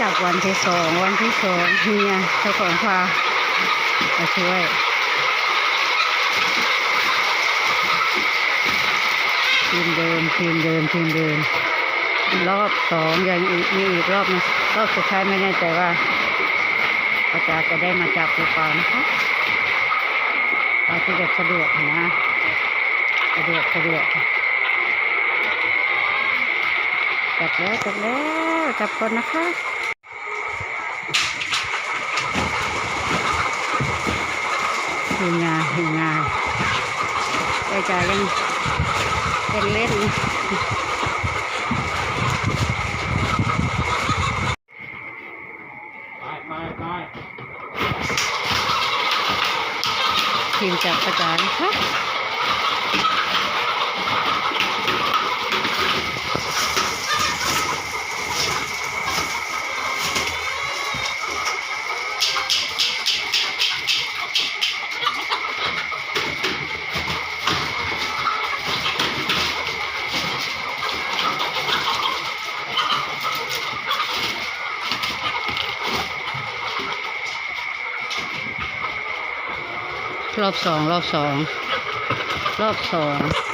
จากวันที่สองวันที่สองเฮียเจ้าของพามาช่วยทีมเดิมทีมเดิมทีมเดิม รอบสองยังอีกมีอีกรอบนึงรอบสุดท้ายไม่แน่ใจว่าอาจารย์จะได้มาจับหรือเปล่านะคะเอาที่แบบสะดวกนะสะดวกสะดวกจับแล้วจับแล้วจับก่อนนะคะ ทีมงานทีมงานอาจารย์ยังยังเล่นไปไปไปทีมจับประจานค่ะ รอบสองรอบสองรอบสอง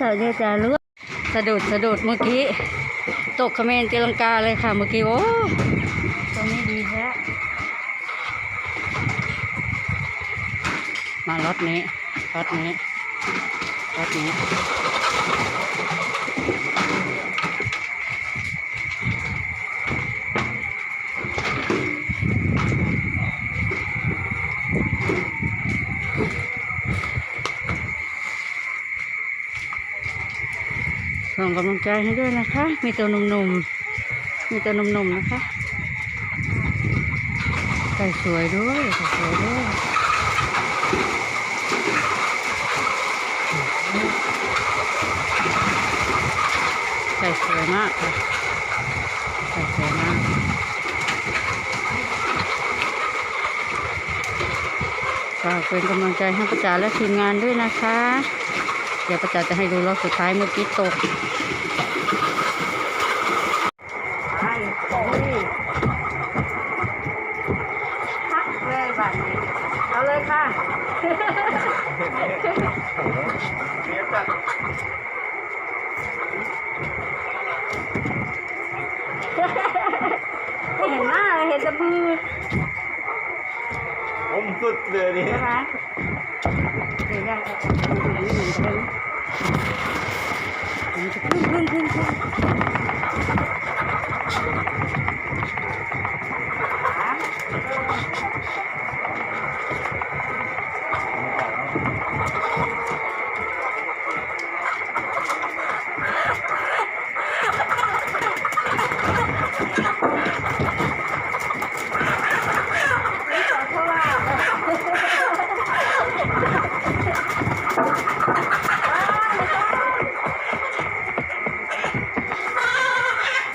โทรศัพท์เยอะจ้าลูกสะดุดสะดุดเมื่อกี้ตกเขมรตีลังกาเลยค่ะเมื่อกี้โอ้ตรงนี้ดีแท้มารถนี้รถนี้รถนี้ งกำลังใจให้ด้วยนะคะ มีตัวหนุ่มๆ มีตัวหนุ่มๆนะคะไก่สวยด้วยไก่สวยด้วยไก่สวยมากค่ะไก่สวยมากฝากเป็นกำลังใจให้ประจาและทีมงานด้วยนะคะ เดี๋ยวประจาจะให้ดูรอบสุดท้ายเมื่อกี้ตกไปโอ้ยพักเลยบัดนี้ เอาเลยค่ะ เรียกจัด ไม่เห็นหน้าเลยเห็นแต่มือ ผ มสุดเลยนี่ใช่ไหมเดี๋ยวยังจะดูอย่างพึ่ง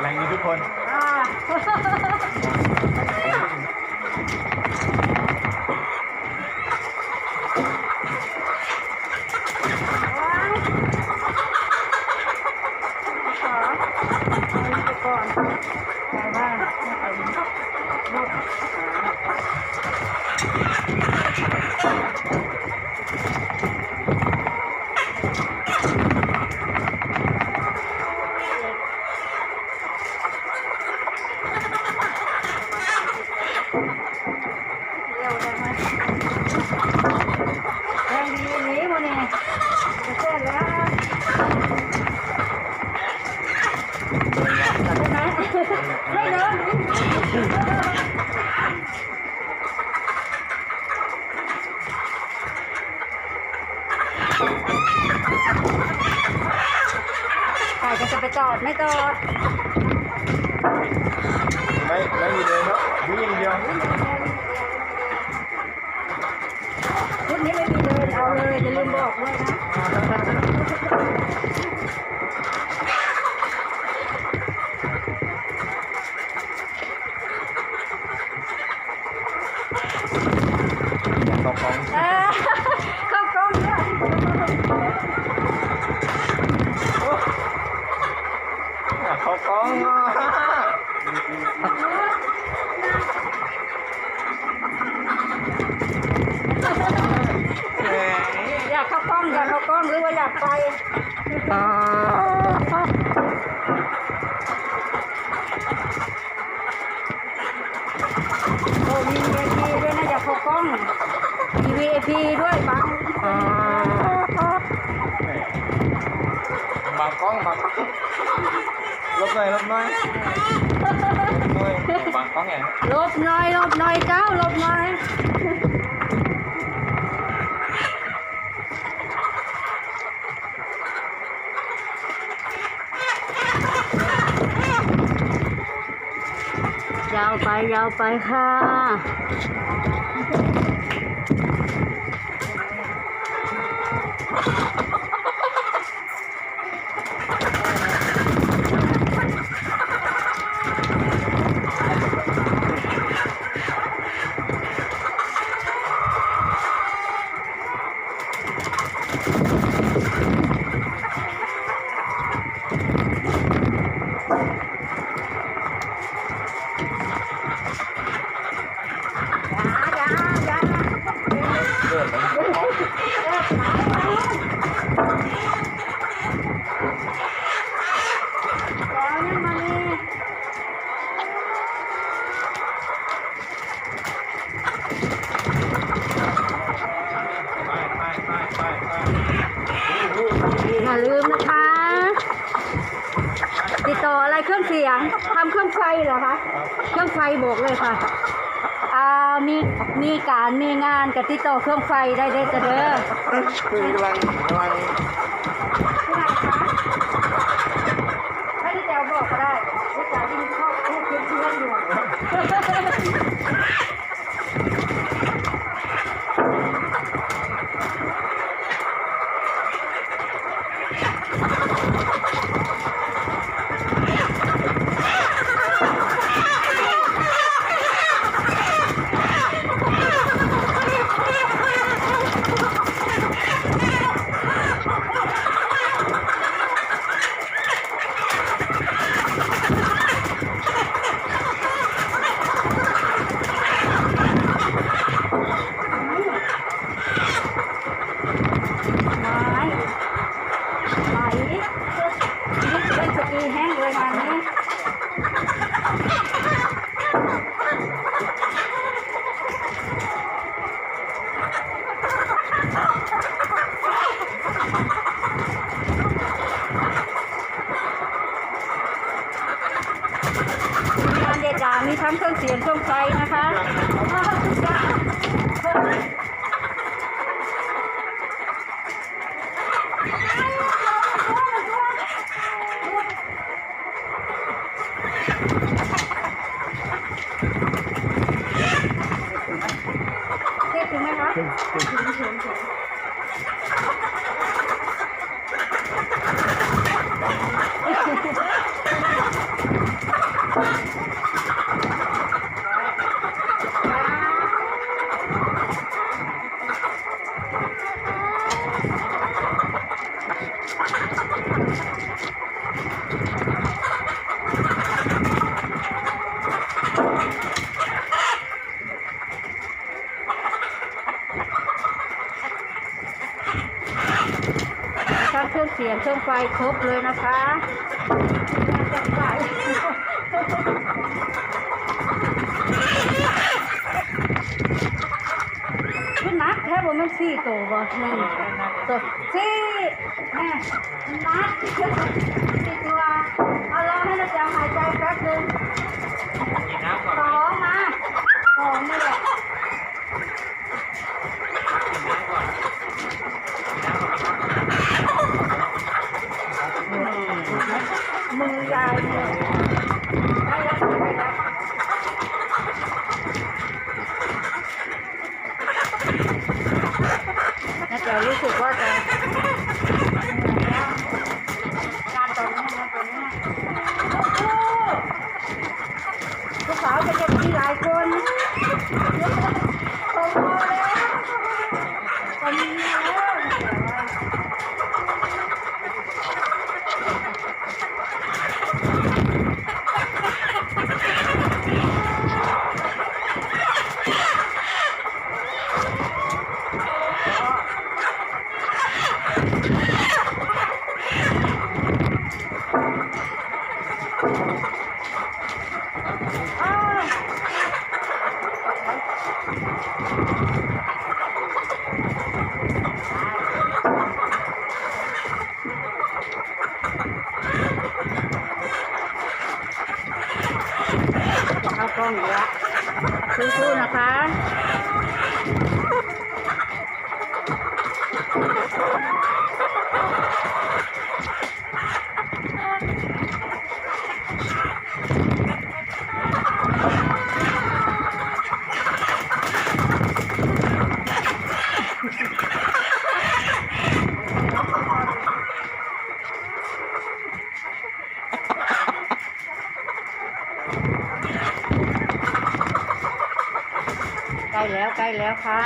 แรงดีทุกคน อ่าว้ายขอเอาอันนี้ไปก่อนแต่ว่าไม่ไปลูกเร็วได้ไหมแรงดีหนี้มันนี่จะเสร็จแล้วใช่ไหมไม่เดินไก่ก็จะไปจอดไม่จอด ไม่ไม่มีเลยเนาะวิ่งอย่างเดียว ชุดนี้ไม่มีเดินเอาเลยอย่าลืมบอกด้วยนะ ต่อของ เออเข้ากล้องด้วย เขากล้องอะแหม อยากเข้ากล้องอยากเข้ากล้องหรือว่าอยากไปโอ้มีเงิน ขี่ด้วยบังอ๋อบางกล้องบางลบหน่อยลบหน่อยลบหน่อยบางกล้องไงลบหน่อยลบหน่อยเจ้าลบหน่อยยาวไปยาวไปค่ะ เครื่องไฟเหรอคะเครื่องไฟบอกเลยค่ะอ่ามีมีการมีงานกับติดต่อเครื่องไฟได้เด้อจ้ะเด้อคือกำลังกำลังที่ไหนคะให้ที่แจวบอกก็ได้ที่จ่ายที่ชอบพูดเพื่อนๆอยู่ ตัวสี่แม่นักสี่ตัว เอาลองให้เราจะหายใจแป๊บนึงกินน้ำก่อนสองมาสองนี่แหละ อ๋อสู้ๆนะคะ ใกล้แล้วใกล้แล้วค่ะ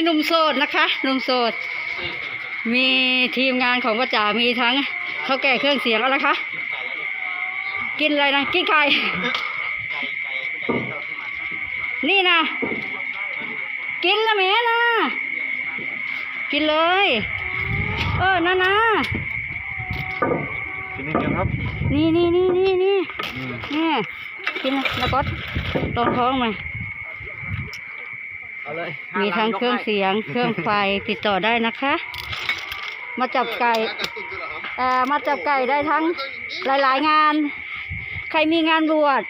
นี่หนุ่มโสดนะคะหนุ่มโสด มีทีมงานของป้าจ๋ามีทั้งเขาแก่เครื่องเสียงอะไรคะ กินอะไรนะ กินไข่นี่นะ กินละแม่นะ กินเลย เออนะนะกินนิดเดียวครับ นี่นี่นี่นี่นี่อืมนี่กินนะแล้วก็ตรงท้องไหม เอาเลยมีทั้งเครื่องเสียงเครื่องไฟติดต่อได้นะคะ มาจับไก่เอ่อมาจับไก่ได้ทั้งหลาย ๆ งาน ใครมีงานบวช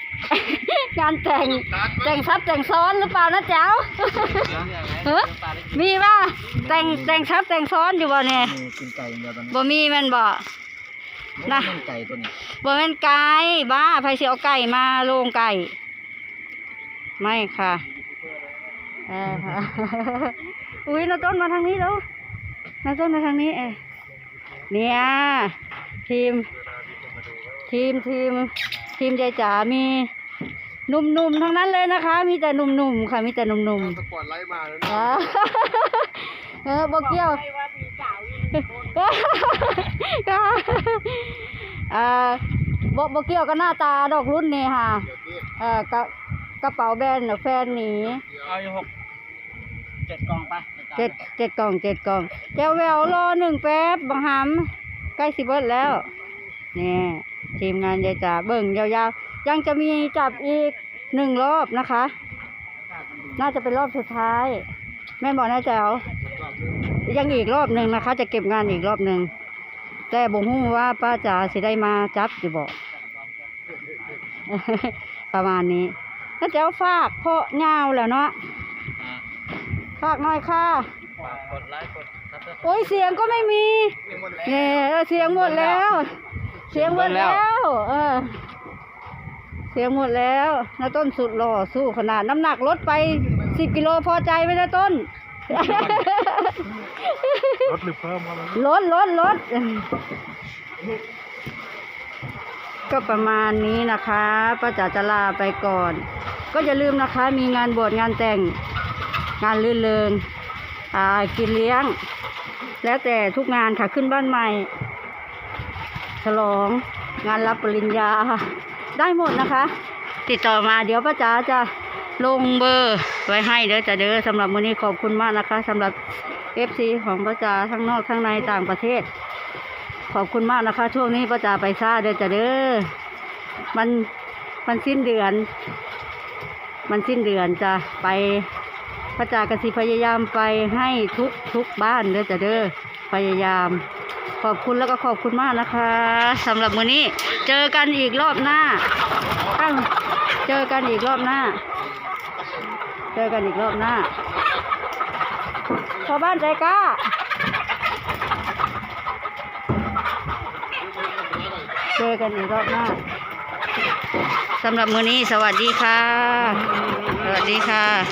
งานแต่งแต่งซับแต่งซ้อนหรือเปล่านะเจ้าเฮ้มีป่ะแต่งแต่งซับแต่งซ้อนอยู่บ่เนี่ยกินไก่เดียวตอนนี้บ่มีแมันบ่นะไก่ตัวนี้บ่เป็นไก่บ้าไผสิเอาไก่มาโรงไก่ ไม่ค่ะเอออุ้ยนาต้นมาทางนี้แล้วนาต้นมาทางนี้เออเนี่ยทีม ทีมทีม ทีมยายจ๋ามีหนุ่มๆทั้งนั้นเลยนะคะ มีแต่หนุ่มๆค่ะ มีแต่หนุ่มๆสปอร์ตไลท์มาแล้วอ่าเออบอกเกี่ยวอ่าบอกบอกเกี่ยวกับหน้าตาดอกรุ่นนี่ค่ะ เออกระกระเป๋าแบรนด์น่ะแฟนหนีเอาอยู่หก เจ็ดกล่องไปเจ็ดเจ็ดกล่องเจ็ดกล่องแก้วแววรอหนึ่งแป๊บบังหำใกล้สิเบิดแล้วเนี่ยทีมงานยายจ๋าเบิ่งยาวๆ ยังจะมีจับอีกหนึ่งรอบนะคะ น่าจะเป็นรอบสุดท้าย แม่บอกนะแจ๋วยังอีกรอบหนึ่งนะคะ จะเก็บงานอีกรอบหนึ่งแต่บ่ฮู้ว่าป้าจ๋าสิได้มาจับอยู่บอกประมาณนี้นะแจ๋วฝากเพราะยาแล้วเนาะ ฝากหน่อยค่ะกดไลค์กดซับสไครบ์โอ้ยเสียงก็ไม่มีเนี่ยเออเสียงหมดแล้ว เสียงหมดแล้ว เออ เสียงหมดแล้วนาต้นสุดหล่อสู้ขนาดน้ำหนักลดไปสิบกิโลพอใจไหมนาต้น ลดหรือเพิ่มครับลดลดลดก็ประมาณนี้นะคะป้าจ๋าจะลาไปก่อน ก็อย่าลืมนะคะ มีงานบวชงานแต่ง งานลื่นเริงอ่ากินเลี้ยง แล้วแต่ทุกงานค่ะขึ้นบ้านใหม่ ฉลองงานรับปริญญาได้หมดนะคะ ติดต่อมาเดี๋ยวป้าจ๋าจะลงเบอร์ไว้ให้เด้อจะเด้อสำหรับมื้อนี้ขอบคุณมากนะคะสำหรับ FC ของป้าจ๋าทั้งนอกทั้งในต่างประเทศ ขอบคุณมากนะคะ ช่วงนี้ป้าจ๋าไปซ่าเด้อจะเด้อมันมันสิ้นเดือน มันสิ้นเดือนจะไป พระจากสิพยายามไปให้ทุกทุกบ้านเด้อจะเด้อพยายาม ขอบคุณแล้วก็ขอบคุณมากนะคะสำหรับมื้อนี้ เจอกันอีกรอบหน้าอ้าวเจอกันอีกรอบหน้า เจอกันอีกรอบหน้าชาวบ้านใจกล้าเจอกันอีกรอบหน้าสำหรับมื้อนี้สวัสดีค่ะ สวัสดีค่ะ